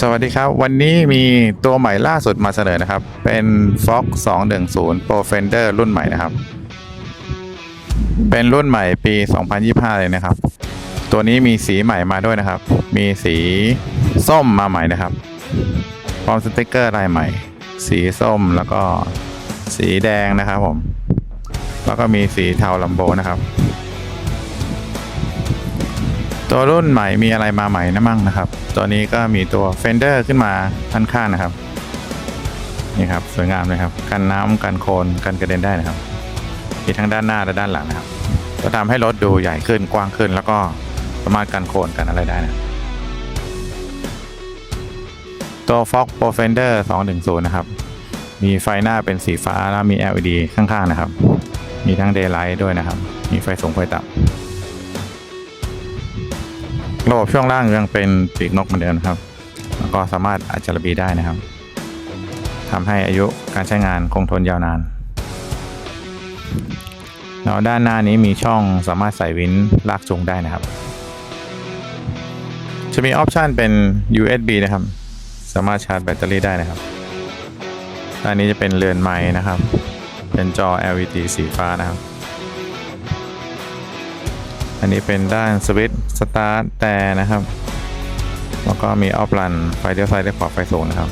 สวัสดีครับ วันนี้มีตัวใหม่ล่าสุดมาเสนอนะครับ เป็น Fox 210 Pro Fender รุ่นใหม่นะครับ เป็นรุ่นใหม่ปี 2025 เลยนะครับ ตัวนี้มีสีใหม่มาด้วยนะครับ มีสีส้มมาใหม่นะครับ พร้อมสติกเกอร์ลายใหม่ สีส้มแล้วก็สีแดงนะครับผม แล้วก็มีสีเทาลัมโบนะครับ ตัวรุ่นใหม่มีอะไรมาใหม่นะมั่งนะครับ ตัวนี้ก็มีตัว Fender ขึ้นมาด้านข้างนะครับ นี่ครับสวยงามเลยครับ กันน้ำกันโคลนกันกระเด็นได้นะครับ มีทั้งด้านหน้าและด้านหลังนะครับ ก็ทำให้รถดูใหญ่ขึ้นกว้างขึ้น แล้วก็สามารถกันโคลนกันอะไรได้นะตัว Fox Pro Fender 210 นะครับ มีไฟหน้าเป็นสีฟ้าแล้วมี LED ข้างๆนะครับ มีทั้ง Daylight ด้วยนะครับ มีไฟสูงไฟต่ำ ระบบช่วงล่างยังเป็นปีกนกเหมือนเดิมนะครับ แล้วก็สามารถอัจฉริบีได้นะครับทำให้อายุการใช้งานคงทนยาวนานแล้วด้านหน้านี้มีช่องสามารถใส่วินลากจูงได้นะครับ จะมีออปชันเป็น USB นะครับ สามารถชาร์จแบตเตอรี่ได้นะครับด้านนี้จะเป็นเรือนไม้นะครับ เป็นจอ LED สีฟ้านะครับ อันนี้เป็นด้านสวิตช์สตาร์ทแต่นะครับ แล้วก็มีออฟรันไฟเลี้ยวซ้ายเลี้ยวขวาไฟสูงนะครับ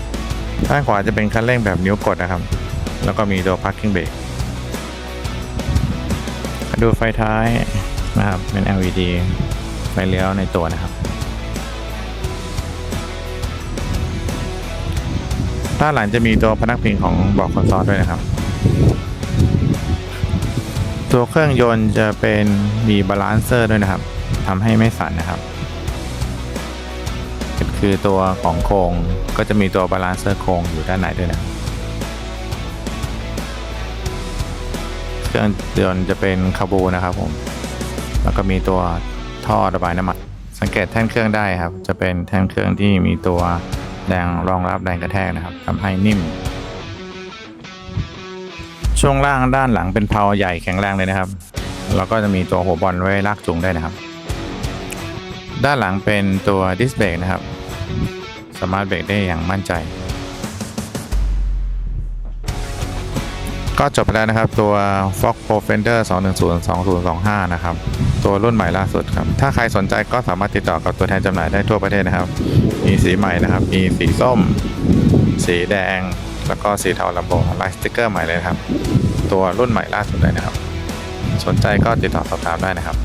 ด้านขวาจะเป็นคันเร่งแบบนิ้วกดนะครับ แล้วก็มีตัว parking brake ดูไฟท้ายนะครับเป็น LED ไฟเลี้ยวในตัวนะครับ ด้านหลังจะมีตัวพนักพิงของเบอกคอนโซลด้วยนะครับ ตัวเครื่องยนต์จะเป็นมีบาลานเซอร์ด้วยนะครับทำให้ไม่สั่นนะครับคือตัวของโครงก็จะมีตัวบาลานเซอร์โครงอยู่ด้านในด้วยนะเครื่องยนต์จะเป็นคาบูนะครับผม แล้วก็มีตัวท่อระบายน้ำมันสังเกตแท่นเครื่องได้ครับ จะเป็นแท่นเครื่องที่มีตัวแรงรองรับแรงกระแทกนะครับทำให้นิ่ม ช่วงล่างด้านหลังเป็นเพลาใหญ่แข็งแรงเลยนะครับ แล้วก็จะมีตัวหัวบอลไว้ลากจูงได้นะครับ ด้านหลังเป็นตัวดิสเบรกนะครับ สามารถเบรกได้อย่างมั่นใจ ก็จบไปแล้วนะครับตัว Fox Pro Fender 210 2025 นะครับ ตัวรุ่นใหม่ล่าสุดครับ ถ้าใครสนใจก็สามารถติดต่อกับตัวแทนจำหน่ายได้ทั่วประเทศนะครับ มีสีใหม่นะครับ มีสีส้ม สีแดง แล้วก็สีเทาลำโบลายสติกเกอร์ใหม่เลยครับ ตัวรุ่นใหม่ล่าสุดเลยนะครับ สนใจก็ติดต่อสอบถามได้นะครับ